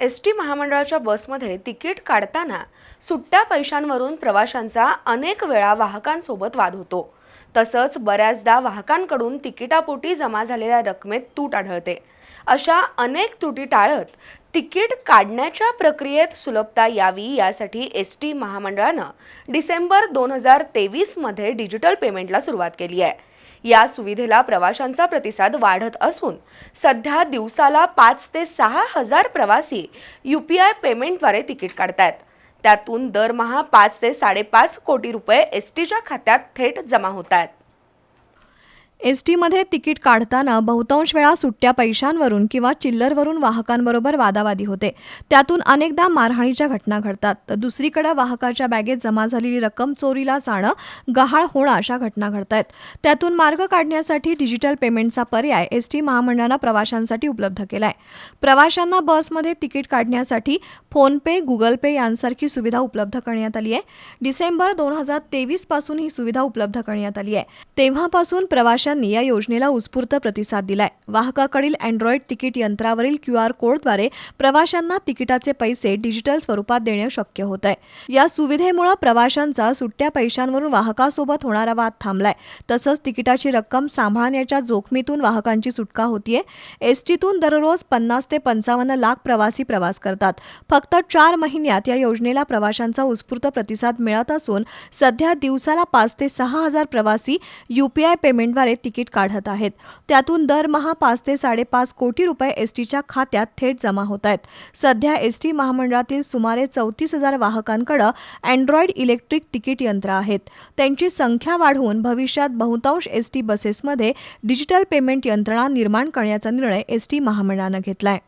S T महामंडळाच्या बसमध्ये ticket काढताना सुट्ट्या पैशांवरून प्रवाशांचा अनेक वेळा वाहकांसोबत वाद होतो. तसंच बऱ्याचदा वाहकांकडून तिकिटापोटी जमा झालेल्या रकमेत तूट आढळते. अशा अनेक त्रुटी टाळत तिकीट काढण्याच्या प्रक्रियेत सुलभता यावी यासाठी एस टी महामंडळानं डिसेंबर दोन हजार तेवीसमध्ये डिजिटल पेमेंटला सुरुवात केली आहे. या सुविधेला प्रवाशांचा प्रतिसाद वाढत असून सध्या दिवसाला पाच ते सहा हजार प्रवासी यू पी आय पेमेंटद्वारे तिकीट काढतायत. त्यातून दरमहा पाच ते साडेपाच कोटी रुपये एस टीच्या खात्यात थेट जमा होत आहेत एस टीमध्ये तिकीट काढताना बहुतांश वेळा सुट्ट्या पैशांवरून किंवा चिल्लरवरून वाहकांबरोबर वादावादी होते. त्यातून अनेकदा मारहाणीच्या घटना घडतात. तर दुसरीकडे वाहकाच्या बॅगेत जमा झालेली रक्कम चोरीला जाणं गहाळ होणं अशा घटना घडत आहेत त्यातून मार्ग काढण्यासाठी डिजिटल पेमेंटचा पर्याय एस टी महामंडळानं प्रवाशांसाठी उपलब्ध केलाय. प्रवाशांना बसमध्ये तिकीट काढण्यासाठी फोनपे गुगल पे यांसारखी सुविधा उपलब्ध करण्यात आली आहे. डिसेंबर दोन हजार तेवीसपासून ही सुविधा उपलब्ध करण्यात आली आहे. तेव्हापासून प्रवाशांनी या योजनेला उत्स्फूर्त प्रतिसाद दिलाय. वाहकाकडील अँड्रॉइड तिकीट यंत्रावरील क्यू आर कोडद्वारे प्रवाशांना तिकिटाचे पैसे डिजिटल स्वरूपात देणे शक्य होत आहे या सुविधेमुळे प्रवाशांचा सुट्ट्या पैशांवरून वाहकासोबत होणारा वाद थांबलाय. तसंच तिकिटाची रक्कम सांभाळण्याच्या जोखमीतून वाहकांची सुटका होतीये. एस टीतून दररोज पन्नास ते पंचावन्न लाख प्रवासी प्रवास करतात. फक्त चार महिन्यात या योजनेला प्रवाशांचा उत्स्फूर्त प्रतिसाद मिळत असून सध्या दिवसाला पाच ते सहा हजार प्रवासी यूपीआय पेमेंटद्वारे तिकीट काढत आहेत. त्यातून दरमहा पाच ते साडेपाच कोटी रुपये एस टीच्या खात्यात थेट जमा होत आहेत. सध्या एस टी महामंडळातील सुमारे चौतीस हजार वाहकांकडे अँड्रॉइड इलेक्ट्रिक तिकीट यंत्र आहेत. त्यांची संख्या वाढवून भविष्यात बहुतांश एस टी बसेसमध्ये डिजिटल पेमेंट यंत्रणा निर्माण करण्याचा निर्णय एस टी महामंडळानं घेतलाय.